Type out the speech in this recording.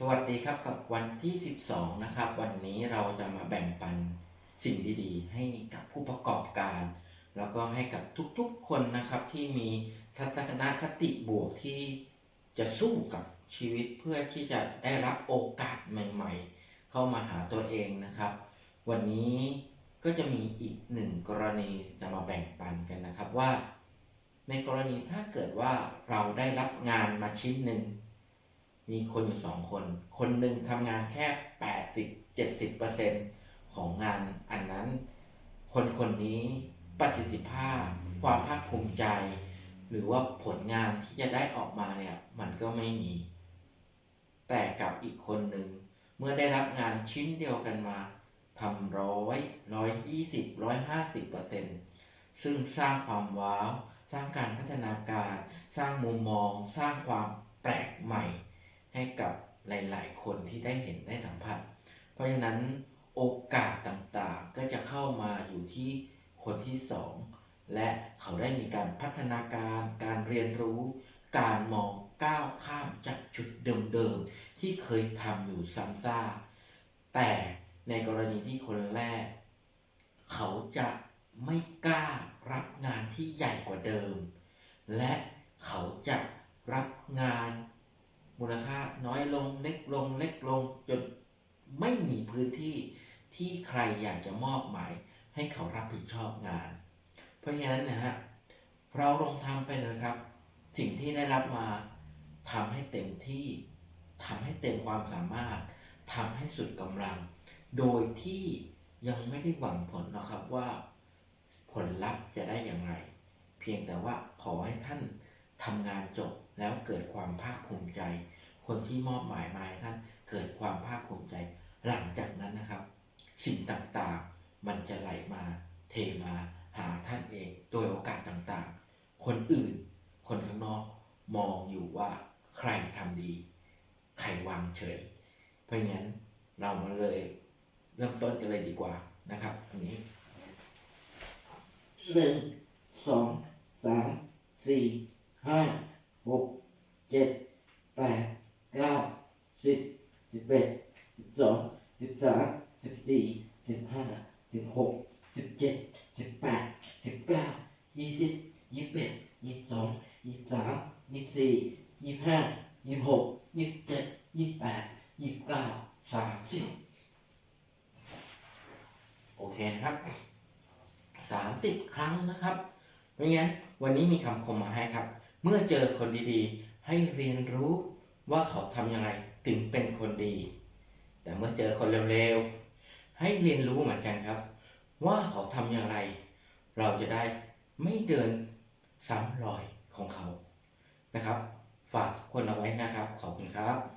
สวัสดีครับกับวันที่ 12 นะครับ วันนี้เราจะมาแบ่งปันสิ่งดีๆ ให้กับผู้ประกอบการ แล้วก็ให้กับทุกๆคนนะครับที่มีทัศนคติบวกที่จะสู้กับชีวิตเพื่อที่จะได้รับโอกาสใหม่ๆ เข้ามาหาตัวเองนะครับ วันนี้ก็จะมีอีกหนึ่งกรณีจะมาแบ่งปันกันนะครับว่า ในกรณีถ้าเกิดว่าเราได้รับงานมาชิ้นหนึ่ง มีคนอยู่สองคน คนหนึ่งทำงานแค่ 80 70%ของงานอันนั้น คนคนนี้ประสิทธิภาพ ความภาคภูมิใจ หรือว่าผลงานที่จะได้ออกมาเนี่ยมันก็ไม่มี แต่กับอีกคนหนึ่งเมื่อได้รับงานชิ้นเดียวกันมาทำร้อยร้อยยี่สิบร้อยห้าสิบเปอร์เซ็นต์ซึ่งสร้างความว้าว สร้างการพัฒนาการ สร้างมุมมอง สร้างความแปลกใหม่ ให้กับหลาย ๆ คนที่ได้เห็นได้สัมผัส เพราะฉะนั้นโอกาสต่างๆก็จะเข้ามาอยู่ที่คนที่สองและเขาได้มีการพัฒนาการ การเรียนรู้ การมองก้าวข้ามจากจุดเดิมๆที่เคยทำอยู่ซ้ำซากแต่ในกรณีที่คนแรก เขาจะไม่กล้ารับงานที่ใหญ่กว่าเดิม และเขาจะรับงาน มูลค่าน้อยลงเล็กลงเล็กลงจนไม่มีพื้นที่ที่ใครอยากจะมอบหมายให้เขารับผิดชอบงาน เพราะฉะนั้นนะฮะเราลองทำไปเลยครับ สิ่งที่ได้รับมาทำให้เต็มที่ทำให้เต็มความสามารถทำให้สุดกำลัง โดยที่ยังไม่ได้หวังผลนะครับว่าผลลัพธ์จะได้อย่างไร เพียงแต่ว่าขอให้ท่าน ทำงานจบแล้วเกิดความภาคภูมิใจ คนที่มอบหมายมาให้ท่านเกิดความภาคภูมิใจ หลังจากนั้นนะครับ สิ่งต่างๆ มันจะไหลมาเทมาหาท่านเอง โดยโอกาสต่างๆ คนอื่น คนข้างนอกมองอยู่ว่าใครทำดี ใครวางเฉย เพราะงั้นเรามาเลยเริ่มต้นกันเลยดีกว่านะครับอันนี้หนึ่งสองสามสี่ห้า หกเจ็ดแปดเก้าสิบสิบเอ็ดสิบสองสิบสามสิบสี่สิบห้าสิบหกสิบเจ็ดสิบแปดสิบเก้ายี่สิบยี่สิบเอ็ดยี่สิบสองยี่สิบสามยี่สิบสี่ยี่สิบห้ายี่สิบหกยี่สิบเจ็ดยี่สิบแปดยี่สิบเก้าสามสิบโอเคนะครับสามสิบครั้งนะครับเพราะงั้นวันนี้มีคำคมมาให้ครับ เมื่อเจอคนดีๆ ให้เรียนรู้ว่าเขาทำยังไงถึงเป็นคนดี แต่เมื่อเจอคนเร็วๆ ให้เรียนรู้เหมือนกันครับ ว่าเขาทำอย่างไร เราจะได้ไม่เดินซ้ำรอยของเขานะครับ ฝากทุกคนเอาไว้นะครับ ขอบคุณครับ